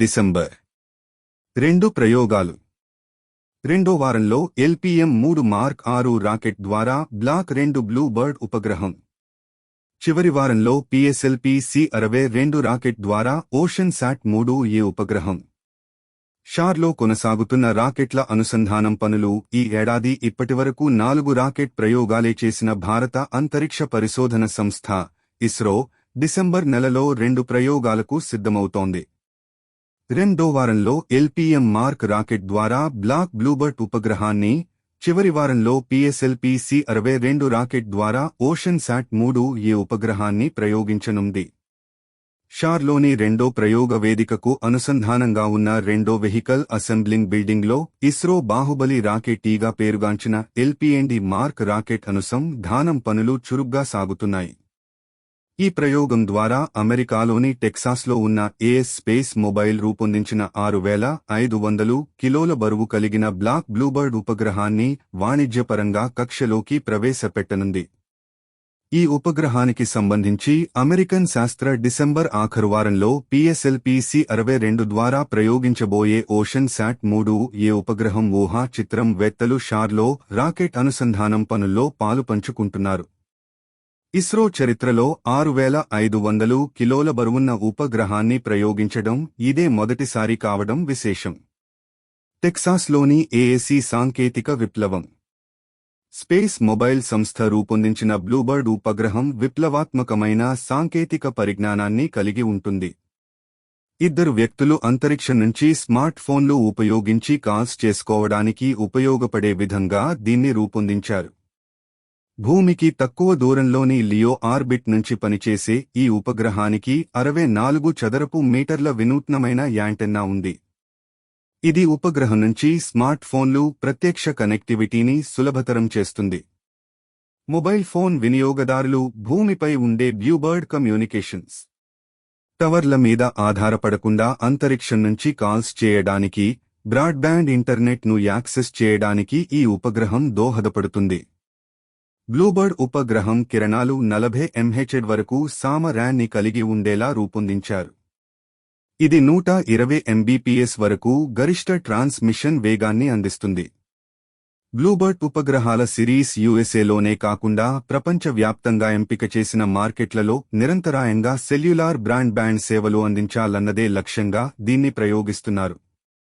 December. రెండు ప్రయోగాలు. రెండో వారంలో ఎల్పిఎం మూడు మార్క్ ఆరు రాకెట్ ద్వారా బ్లాక్ రెండు బ్లూ బర్డ్ ఉపగ్రహం. చివరి వారంలో పిఎస్ఎల్పి సి అరవై రెండు రాకెట్ ద్వారా ఓషన్ శాట్ మూడు ఏ ఉపగ్రహం. షార్లో కొనసాగుతున్న రాకెట్ల అనుసంధానం పనులు ఈ ఏడాది ఇప్పటివరకు నాలుగు రాకెట్ ప్రయోగాలే చేసిన భారత అంతరిక్ష పరిశోధన సంస్థ ఇస్రో డిసెంబర్ నెలలో రెండు ప్రయోగాలకు సిద్ధమవుతోంది. రెండో వారంలో ఎల్పిఎం మార్క్ రాకెట్ ద్వారా బ్లాక్ బ్లూబర్ట్ ఉపగ్రహాన్ని చివరి వారంలో పిఎస్ఎల్పి సి అరవై రెండు రాకెట్ ద్వారా ఓషన్ శాట్ మూడు ఏ ఉపగ్రహాన్ని ప్రయోగించనుంది. షార్లోని రెండో ప్రయోగ వేదికకు అనుసంధానంగా ఉన్న రెండో వెహికల్ అసెంబ్లింగ్ బిల్డింగ్లో ఇస్రో బాహుబలి రాకెట్ ఈగా పేరుగాంచిన ఎల్పిఎండి మార్క్ రాకెట్ అనుసంధానం పనులు చురుగ్గా సాగుతున్నాయి. ఈ ప్రయోగం ద్వారా అమెరికాలోని టెక్సాస్లో ఉన్న ఏఎస్ స్పేస్ మొబైల్ రూపొందించిన ఆరు వేల ఐదు వందలు కిలోల బరువు కలిగిన బ్లాక్ బ్లూబర్డ్ ఉపగ్రహాన్ని వాణిజ్యపరంగా కక్షలోకి ప్రవేశపెట్టనుంది. ఈ ఉపగ్రహానికి సంబంధించి అమెరికన్ శాస్త్ర డిసెంబర్ ఆఖరు వారంలో పిఎస్ఎల్పిసి అరవై రెండు ద్వారా ప్రయోగించబోయే ఓషన్ శాట్ మూడు ఏ ఉపగ్రహం ఊహా చిత్రం వెత్తలు షార్లో రాకెట్ అనుసంధానం పనుల్లో పాలుపంచుకుంటున్నారు ఇస్రో చరిత్రలో ఆరు వేల ఐదు వందలు కిలోల బరువున్న ఉపగ్రహాన్ని ప్రయోగించడం ఇదే మొదటిసారి కావడం విశేషం. టెక్సాస్లోని ఏఎసి సాంకేతిక విప్లవం. స్పేస్ మొబైల్ సంస్థ రూపొందించిన బ్లూబర్డ్ ఉపగ్రహం విప్లవాత్మకమైన సాంకేతిక పరిజ్ఞానాన్ని కలిగి ఉంటుంది. ఇద్దరు వ్యక్తులు అంతరిక్షం నుంచి స్మార్ట్ ఫోన్లు ఉపయోగించి కాల్స్ చేసుకోవడానికి ఉపయోగపడే విధంగా దీన్ని రూపొందించారు. భూమికి తక్కువ దూరంలోని లియో ఆర్బిట్ నుంచి పనిచేసే ఈ ఉపగ్రహానికి అరవై నాలుగు చదరపు మీటర్ల వినూత్నమైన యాంటెన్నా ఉంది. ఇది ఉపగ్రహం నుంచి స్మార్ట్ ఫోన్లు ప్రత్యక్ష కనెక్టివిటీని సులభతరం చేస్తుంది. మొబైల్ ఫోన్ వినియోగదారులు భూమిపై ఉండే బ్యూబర్డ్ కమ్యూనికేషన్స్ టవర్ల మీద ఆధారపడకుండా అంతరిక్షం నుంచి కాల్స్ చేయడానికి బ్రాడ్బ్యాండ్ ఇంటర్నెట్ను యాక్సెస్ చేయడానికి ఈ ఉపగ్రహం దోహదపడుతుంది. బ్లూబర్డ్ ఉపగ్రహం కిరణాలు నలభై ఎంహెచ్ఎడ్ వరకు సామరాన్ని కలిగి ఉండేలా రూపొందించారు. ఇది నూట ఇరవై ఎంబీపీఎస్ వరకు గరిష్ట ట్రాన్స్మిషన్ వేగాన్ని అందిస్తుంది. బ్లూబర్డ్ ఉపగ్రహాల సిరీస్ యుఎస్ఏలోనే కాకుండా ప్రపంచవ్యాప్తంగా ఎంపిక చేసిన మార్కెట్లలో నిరంతరాయంగా సెల్యులార్ బ్రాండ్ బ్యాండ్ సేవలు అందించాలన్నదే లక్ష్యంగా దీన్ని ప్రయోగిస్తున్నారు.